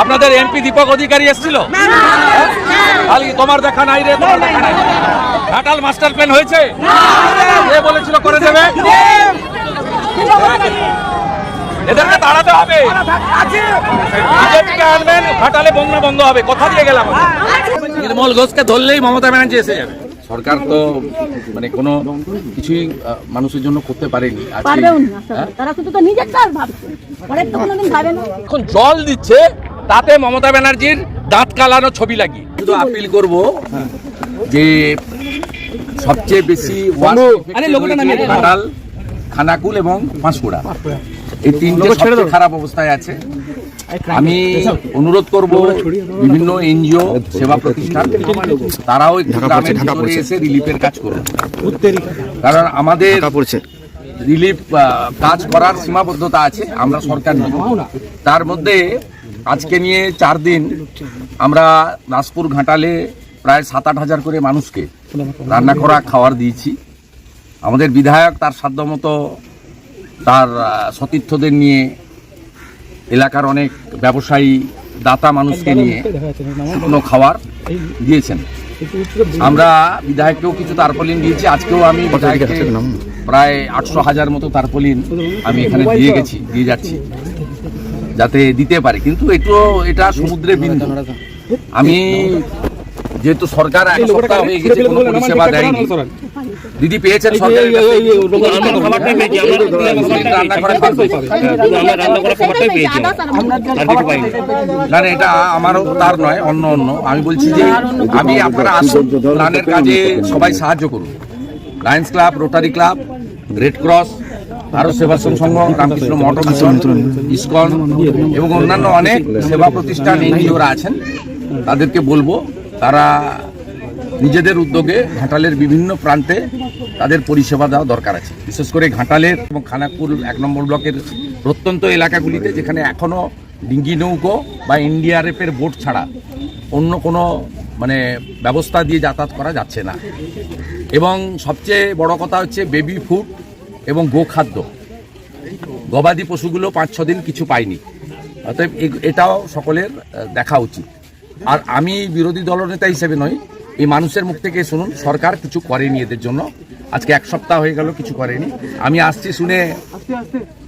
আপনাদের এমপি দীপক অধিকারী এসেছিল? তোমার দেখা নাই রে তোমার দেখা নাই। ঘাটাল মাস্টার প্ল্যান হয়েছে? কে বলেছিল করে দেবে? এদেরকে তাড়াতে হবে। বিজেপিকে আনবেন ঘাটালে বন্যা বন্ধ হবে। কথা দিয়ে গেলাম। নির্মল ঘোষকে ধরলেই মমতা ব্যানার্জি এসে যাবে। সরকার তো মানে কোনো কিছুই মানুষের জন্য করতে পারেনি। হ্যাঁ? তারা শুধু তো নিজের কাজ ভাবছে। পরের তো কোনোদিন ভাবে না। এখন জল দিচ্ছে তাতে মমতা ব্যানার্জির দাঁত কালানো ছবি লাগিয়ে। শুধু আপিল করব যে সবচেয়ে বেশি। ঘাটাল খানাকুল এবং পাঁশকুড়া। এই তিনটে সবচেয়ে খারাপ অবস্থায় আছে। আমি অনুরোধ করব বিভিন্ন এনজিও সেবা প্রতিষ্ঠান তারাও গ্রামের ভিতরে এসে রিলিফের কাজ করুন। কারণ আমাদের রিলিফ কাজ করার সীমাবদ্ধতা আছে আমরা সরকার তার মধ্যে আজকে নিয়ে চার দিন আমরা নাসপুর ঘাটালে প্রায় সাত আট হাজার করে মানুষকে রান্না করা খাবার দিয়েছি। আমাদের বিধায়ক তার সাধ্যমতো তার সতীর্থদের নিয়ে এলাকার অনেক ব্যবসায়ী, দাতা মানুষকে নিয়ে শুকনো খাবার দিয়েছেন। আমরা বিধায়ককেও কিছু তারপলিন দিয়েছি, আজকেও আমি প্রায় আটশো হাজার মতো তারপলিন আমি এখানে দিয়ে গেছি, দিয়ে যাচ্ছি। যাতে দিতে পারে। কিন্তু একটু এটা সমুদ্রে বিন্দু। আমি যেহেতু সরকার এক সপ্তাহ হয়ে গেছে কোনো পরিষেবা দেয়নি। দিদি পেয়েছেন সরকারের কাছ? থেকে? রান্না করা খাবার পেয়েছি। না না এটা আমারও তার নয় অন্য অন্য। আমি বলছি যে আমি আপনারা আসুন প্ল্যানের কাজে সবাই সাহায্য করুন। Lions club Rotary club Red Cross Bharat Sevashram Sangh, Ramakrishna Math mission ISKCON এবং অন্যান্য অনেক সেবা প্রতিষ্ঠান এনজিওরা আছেন। তাদেরকে বলব, তারা নিজেদের উদ্যোগে ঘাটালের বিভিন্ন প্রান্তে তাদের পরিষেবা দেওয়া দরকার আছে। বিশেষ করে ঘাটালের এবং খানাকুল এক নম্বর ব্লকের প্রত্যন্ত এলাকাগুলিতে, যেখানে এখনও ডিঙ্গি নৌকো বা এনডিআরএফের বোট ছাড়া অন্য কোনো মানে ব্যবস্থা দিয়ে যাতায়াত করা যাচ্ছে না। এবং সবচেয়ে বড় কথা হচ্ছে বেবি ফুড এবং গোখাদ্য। গবাদি পশুগুলো পাঁচ ছ দিন কিছু পায়নি। অতএব এটাও সকলের দেখা উচিত। আর আমি বিরোধী দলনেতা হিসেবে নই। এই মানুষের মুখ থেকে শুনুন, সরকার কিছু করেনি এদের জন্য। আজকে এক সপ্তাহ হয়ে গেল কিছু করেনি। আমি আসছি শুনে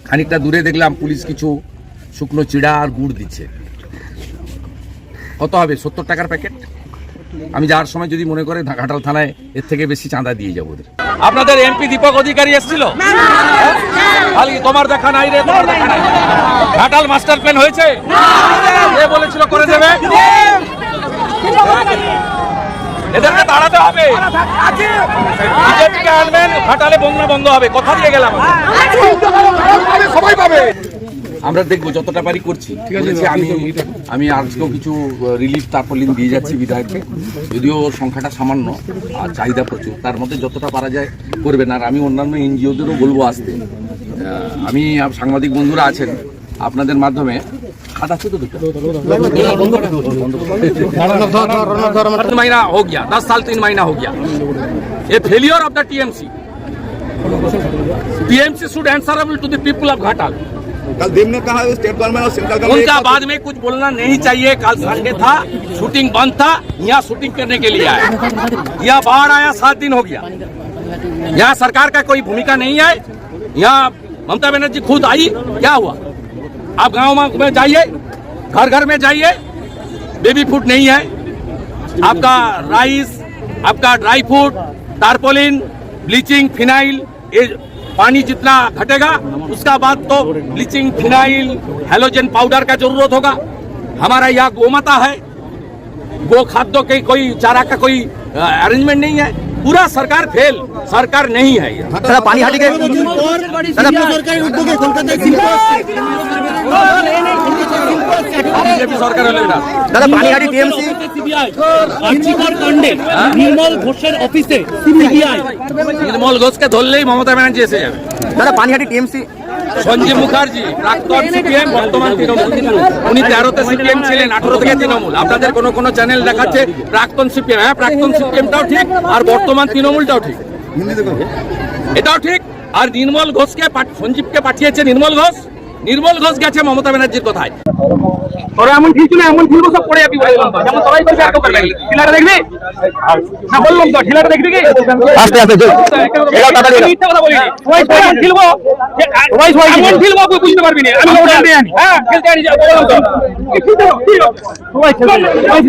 খানিকটা দূরে দেখলাম পুলিশ কিছু শুকনো চিড়া আর গুড় দিচ্ছে। কত হবে? সত্তর টাকার প্যাকেট? আমি যাওয়ার সময় যদি মনে করে ঘাটাল থানায় এর থেকে বেশি চাঁদা দিয়ে যাব ওদের আপনাদের এমপি দীপক অধিকারী এসেছিল খালি তোমার দেখা নাই রে তোমার দেখা নাই ঘাটাল মাস্টার প্ল্যান হয়েছে কে বলেছিল করে দেবে এদেরকে তাড়াতে হবে বিজেপিকে আনবেন ঘাটালে বন্যা বন্ধ হবে কথা দিয়ে গেলাম সবাই পাবে আমরা দেখব যতটা পারি করছি। আমি আমি আজকেও কিছু রিলিফ তারপলিন দিয়ে যাচ্ছি বিধায়ককে। যদিও সংখ্যাটা সামান্য আর চাহিদা প্রচুর। তার মধ্যে যতটা পারা যায় করবেন। আর আমি অন্যান্য এনজিওদেরও বলব আসতে। আমি সাংবাদিক বন্ধুরা আছেন আপনাদের মাধ্যমে TMC TMC should answerable to the people of Ghatal कल देव ने कहा स्टेट गवर्नमेंट और सेंट्रल गवर्नमेंट उनका बाद में कुछ बोलना नहीं चाहिए। कल संडे था शूटिंग बंद था यहाँ शूटिंग करने के लिए आया यहाँ बाढ़ आया सात दिन हो गया। यहाँ सरकार का कोई भूमिका नहीं है यहाँ ममता बनर्जी खुद आई क्या हुआ? आप गाँव में जाइए घर घर में जाइए बेबी फ़ूड नहीं है। आपका राइस आपका dry fruit tarpaulin bleaching phenyl ये पानी जितना घटेगा, उसका बाद तो ब्लीचिंग फिनाइल हेलोजन पाउडर का ज़रूरत होगा। हमारा यहाँ गोमाता है। गो खाद्यों के कोई चारा का कोई अरेंजमेंट नहीं है। পুরা সরকার ফেল সরকার নেই হ্যাঁ দাদা পানিহাটিকে দাদা পানিহাটি টিএমসি নির্মল ঘোষের অফিসে সিবিআই নির্মল ঘোষকে ধরলেই মমতা ব্যানার্জি এসে যাবে দাদা পানিহাটি টিএমসি সঞ্জীব মুখার্জি প্রাক্তন সিপিএম বর্তমান তৃণমূল। উনি তেরোতে সিপিএম ছিলেন আঠারো থেকে তৃণমূল। আপনাদের কোনো কোনো চ্যানেল দেখাচ্ছে প্রাক্তন সিপিএম। হ্যাঁ প্রাক্তন সিপিএমটাও ঠিক আর বর্তমান তৃণমূলটাও ঠিক। এটাও ঠিক। আর নির্মল ঘোষকে সঞ্জীবকে পাঠিয়েছে নির্মল ঘোষ। নির্মল ঘোষ গেছে মমতা ব্যানার্জির কথায়। এমন না এমন সব পড়ে যাবি বলে দিলাম যেমন সবাই করবে আর কেউ করবে না। দেখবি? না বললাম তো ঠিলাটা দেখবি কি? আস্তে আস্তে চল। এগাও তাড়াতাড়ি এগাও। মিথ্যা কথা বলিনি। সবাই সবাই ঠিলবো সবাই সবাই এমন ঠিলবো বুঝতে পারবি না। আমি ওটা হ্যাঁ খেলতে বললাম তো। সবাই সবাই। আমি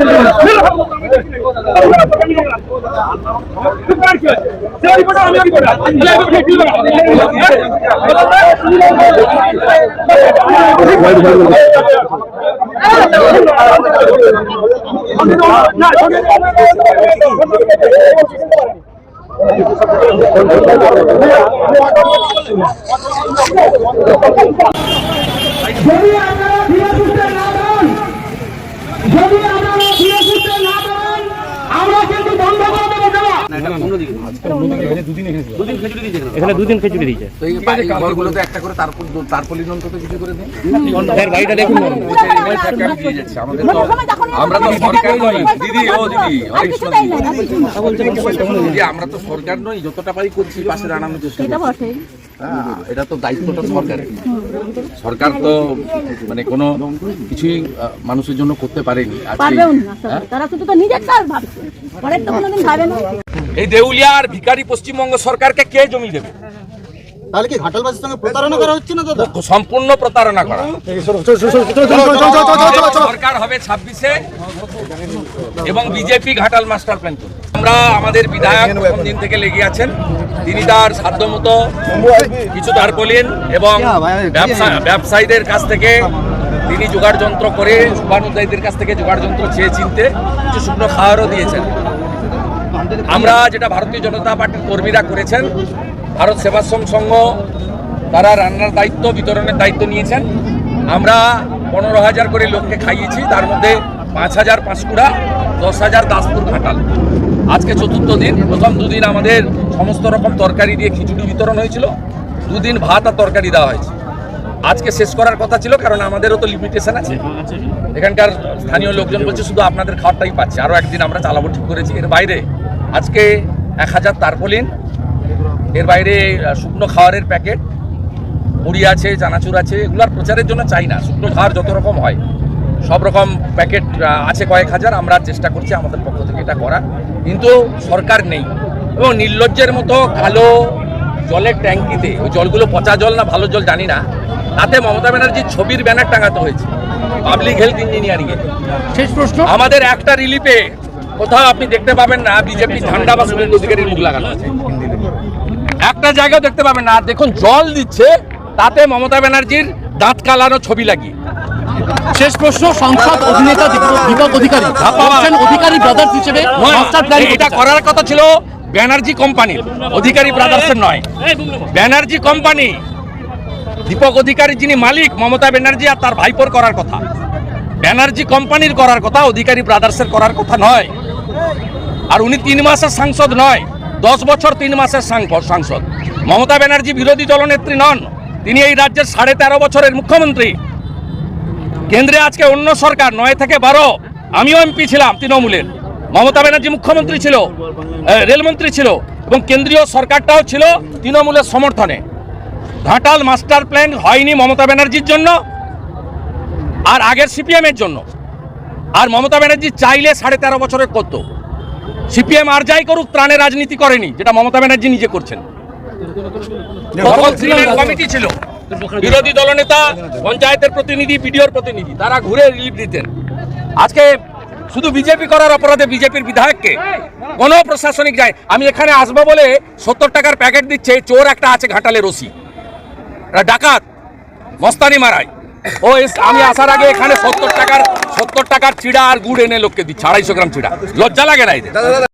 যদি আপনারা না যদি আপনারা না আমরা কিন্তু বন্ধ এখানে দুদিন খেচুড়ি দিয়েছে তো এই বাড়ি ঘরগুলোতে একটা করে তারপর অন্তত কিছু করে দিন। স্যার বাড়িটা দেখুন। সরকার যাচ্ছে তো আমরা তো সরকার নই। দিদি ও দিদি আমরা তো সরকার নই যতটা পারি করছি পাশে দাঁড়ানোর চেষ্টা হ্যাঁ, এটা তো দায়িত্বটা সরকারের। সরকার তো মানে কোনো কিছুই মানুষের জন্য করতে পারেনি। পারবেও না তারা শুধু তো নিজেরটা ভাবছে। পরের তো কোনোদিন ভাবে না। এই দেউলিয়া আর ভিখারি পশ্চিমবঙ্গ সরকারকে কে জমি দেবে? তাহলে কি ঘাটালবাসীর সঙ্গে প্রতারণা করা হচ্ছে না দাদা? সম্পূর্ণ প্রতারণা করা। সরকার হবে ছাব্বিশে এবং বিজেপি ঘাটাল মাস্টার প্ল্যান করবে। আমরা আমাদের বিধায়ক প্রথম দিন থেকে লেগে আছেন। তিনি তার সাধ্যমতো কিছু তারপলিন এবং ব্যবসা- ব্যবসায়ীদের কাছ থেকে তিনি যোগাড় যন্ত্র করে শুভানুদ্দায়ীদের কাছ থেকে জোগাড় যন্ত্র চেয়ে চিনতে কিছু শুকনো খাওয়ারও দিয়েছেন। আমরা যেটা ভারতীয় জনতা পার্টির কর্মীরা করেছেন, ভারত সেবাশ্রম সংঘ, তারা রান্নার দায়িত্ব, বিতরণের দায়িত্ব নিয়েছেন। আমরা পনেরো হাজার করে লোককে খাইয়েছি, তার মধ্যে পাঁচ হাজার পাঁশকুড়া দশ হাজার দাসপুর ঘাটাল। আজকে চতুর্থ দিন, প্রথম দুদিন আমাদের সমস্ত রকম তরকারি দিয়ে খিচুড়ি বিতরণ হয়েছিল। দুদিন ভাত আর তরকারি দেওয়া হয়েছে। আজকে শেষ করার কথা ছিল, কারণ আমাদেরও তো লিমিটেশন আছে। এখানকার স্থানীয় লোকজন বলছে, শুধু আপনাদের খাওয়ারটাই পাচ্ছে আরও একদিন আমরা চালাবো, ঠিক করেছি। এর বাইরে আজকে এক হাজার তারপলিন। এর বাইরে শুকনো খাওয়ারের প্যাকেট মুড়ি আছে চানাচুর আছে এগুলার প্রচারের জন্য চাই না। শুকনো খাওয়ার যত রকম হয় সব রকম প্যাকেট আছে কয়েক হাজার আমরা চেষ্টা করছি আমাদের পক্ষ থেকে এটা করার। কিন্তু সরকার নেই। এবং নির্লজ্জের মতো কালো জলের ট্যাঙ্কিতে ওই জলগুলো পচা জল না ভালো জল জানি না তাতে মমতা ব্যানার্জির ছবির ব্যানার টাঙাতে হয়েছে পাবলিক হেলথ ইঞ্জিনিয়ারিং এ শেষ প্রশ্ন। আমাদের একটা রিলিফে কোথাও আপনি দেখতে পাবেন না বিজেপি ঝান্ডা বা সুরেন্দ্র অধিকারীর মুখ লাগানো আছে। একটা জায়গাও দেখতে পাবেন না দেখুন জল দিচ্ছে তাতে মমতা ব্যানার্জির দাঁত কালানো ছবি লাগিয়ে। শেষ প্রশ্ন সংসদ অধিনেতা দীপক- অধিকারী। অধিকারী ব্রাদার্স হিসেবে মাস্টার প্ল্যান এটা করার কথা ছিল ব্যানার্জি কোম্পানির অধিকারী ব্রাদার্সের নয়। ব্যানার্জি কোম্পানি দীপক অধিকারী যিনি মালিক মমতা ব্যানার্জি আর তার ভাইপোর করার কথা। ব্যানার্জি কোম্পানির করার কথা অধিকারী ব্রাদার্সের করার কথা নয়। আর উনি তিন মাসের সাংসদ নয়, দশ বছর তিন মাসের সাংস- সাংসদ। মমতা ব্যানার্জি বিরোধী দলনেত্রী নন, তিনি এই রাজ্যের সাড়ে তেরো বছরের মুখ্যমন্ত্রী। কেন্দ্রে আজকে অন্য সরকার, নয় থেকে বারো। আমিও এমপি ছিলাম তৃণমূলের। মমতা ব্যানার্জি মুখ্যমন্ত্রী ছিল রেলমন্ত্রী ছিল, এবং কেন্দ্রীয় সরকারটাও ছিল তৃণমূলের সমর্থনে। ঘাটাল মাস্টার প্ল্যান হয়নি মমতা ব্যানার্জির জন্য, আর আগের সিপিএমের জন্য। আর মমতা ব্যানার্জি চাইলে সাড়ে তেরো বছরের করতো সিপিএম আর যাই করুক ত্রাণে রাজনীতি করেনি যেটা মমতা ব্যানার্জি নিজে করছেন। কমিটি ছিল। বিরোধী দলনেতা পঞ্চায়েতের প্রতিনিধি বিডিওর প্রতিনিধি তারা ঘুরে রিলিফ দিতেন আজকে শুধু বিজেপি করার অপরাধে বিজেপির বিধায়ককে কোনো প্রশাসনিক যায় আমি এখানে আসব বলে সত্তর টাকার প্যাকেট দিচ্ছে চোর একটা আছে ঘাটালে রসি ডাকাত মস্তানি মারায়। ও আমি আসার আগে এখানে সত্তর টাকার সত্তর টাকার চিড়া আর গুড় এনে লোককে দিচ্ছে, আড়াইশো গ্রাম চিড়া। লজ্জা লাগে না